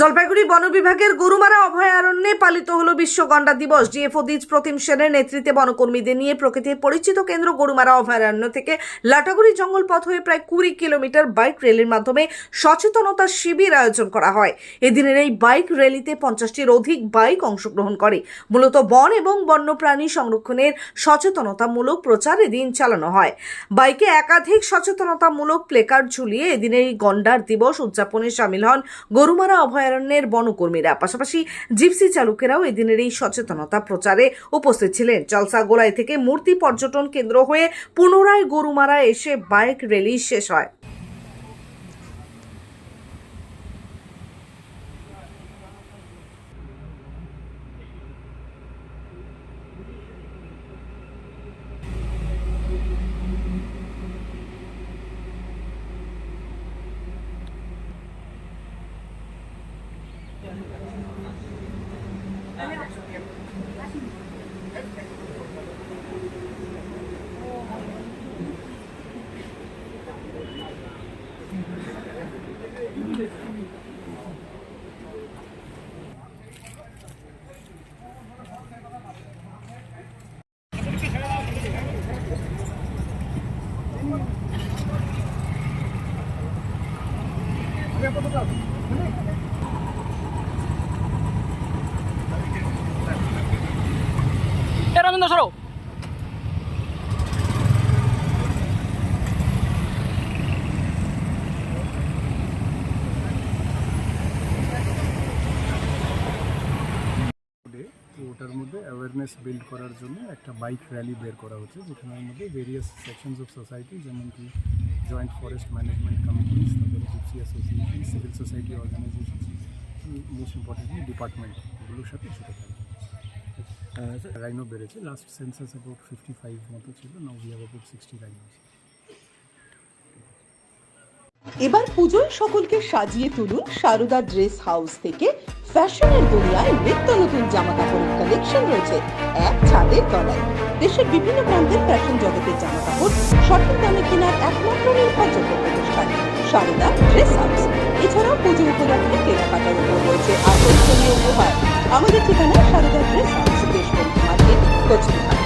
জলপাইগুড়ি বন বিভাগের গরুমারা অভয়ারণ্যে পালিত হলো বিশ্ব গন্ডা দিবস। ডিএফও দিজ প্রতিম সেনের নেতৃত্বে বনকর্মীদের নিয়ে প্রকৃতির পরিচিত কেন্দ্র গরুমারা অভয়ারণ্য থেকে লাটাগুড়ি জঙ্গল পথ হয়ে প্রায় কুড়ি কিলোমিটার বাইক র্যালির মাধ্যমে সচেতনতা শিবির আয়োজন করা হয়। এদিনের এই বাইক র্যালিতে পঞ্চাশটির অধিক বাইক অংশগ্রহণ করে। মূলত বন এবং বন্যপ্রাণী সংরক্ষণের সচেতনতামূলক প্রচার এদিন চালানো হয়। বাইকে একাধিক সচেতনতামূলক প্লেকার্ড ঝুলিয়ে এদিনের এই গন্ডার দিবস উদযাপনে সামিল হন গরুমারা অভয়ারণ্যের বনকর্মীরা, পাশাপাশি জিপসি চালকেরাও এদিনের এই সচেতনতা প্রচারে উপস্থিত ছিলেন। জলসা গোলাই থেকে মূর্তি পর্যটন কেন্দ্র হয়ে পুনরায় গরুমারা এসে বাইক র্যালি শেষ হয়। এ রবীন্দ্র সরো অ্যাওয়ারনেস বিল্ড করার জন্য একটা বাইক র্যালি বের করা হচ্ছে, যেখানের মধ্যে ভেরিয়াস সেকশনস অফ সোসাইটি যেমন কি জয়েন্ট ফরেস্ট ম্যানেজমেন্ট কমিটিস তারপরে gypsy association civil society organisation most importantly department এগুলোর সাথে সেটা থাকে। রাইনো বেড়েছে last census about fifty five মতো ছিল now we have about sixty rhinos এবার পুজোয় সকলকে সাজিয়ে তুলুন সারদা ড্রেস হাউস থেকে ফ্যাশনের দুনিয়ায় নিত্য নতুন জামা কাপড়ের কালেকশন রয়েছে এক ছাদের তলায়। দেশের বিভিন্ন প্রান্তের ফ্যাশন জগতের জামা কাপড় সঠিক দামে কেনার একমাত্র নির্ভরযোগ্য প্রতিষ্ঠান সারদা ড্রেস হাউস। এছাড়াও পুজো উপলক্ষে কেনাকাটার উপর রয়েছে আকর্ষণীয় উপহার। আমাদের ঠিকানা Sarada dress house, Deshbandhu market Cooch Behar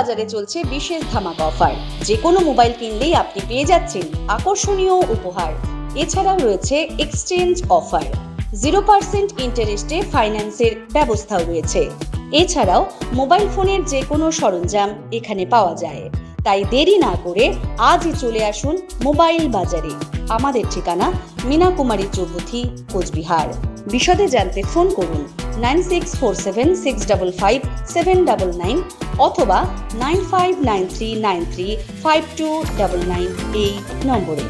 বাজারে চলছে বিশেষ ধামাকা অফার। যে কোনো মোবাইল কিনলেই আপনি পেয়ে যাচ্ছেন আকর্ষণীয় উপহার। এছাড়াও রয়েছে এক্সচেঞ্জ অফার। জিরো পার্সেন্ট ইন্টারেস্টে ফাইন্যান্সের ব্যবস্থাও রয়েছে। এছাড়াও মোবাইল ফোনের যে কোনো সরঞ্জাম এখানে পাওয়া যায়। তাই দেরি না করে আজই চলে আসুন মোবাইল বাজারে। আমাদের ঠিকানা মীনা কুমারী চৌধুরী কোচবিহার। বিশদে জানতে ফোন করুন nine six four seven six double five seven double nine অথবা nine five nine three nine three নম্বরে।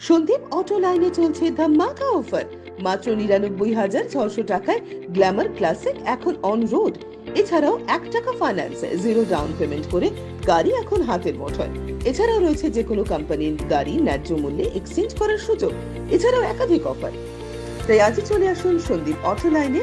সন্দীপ অটো লাইনে চলছে ধামাকা অফার। মাত্র নিরানব্বই হাজার ছশো টাকায় গ্ল্যামার ক্লাসিক এখন অন রোড এছাড়াও এক টাকা ফাইন্যান্স জিরো ডাউন পেমেন্ট করে গাড়ি এখন হাতের মুঠোয়। এছাড়াও রয়েছে যে কোনো কোম্পানির গাড়ি ন্যায্য মূল্যে এক্সচেঞ্জ করার সুযোগ। এছাড়াও একাধিক অফার তাই আজই চলে আসুন সন্দীপ অটো লাইনে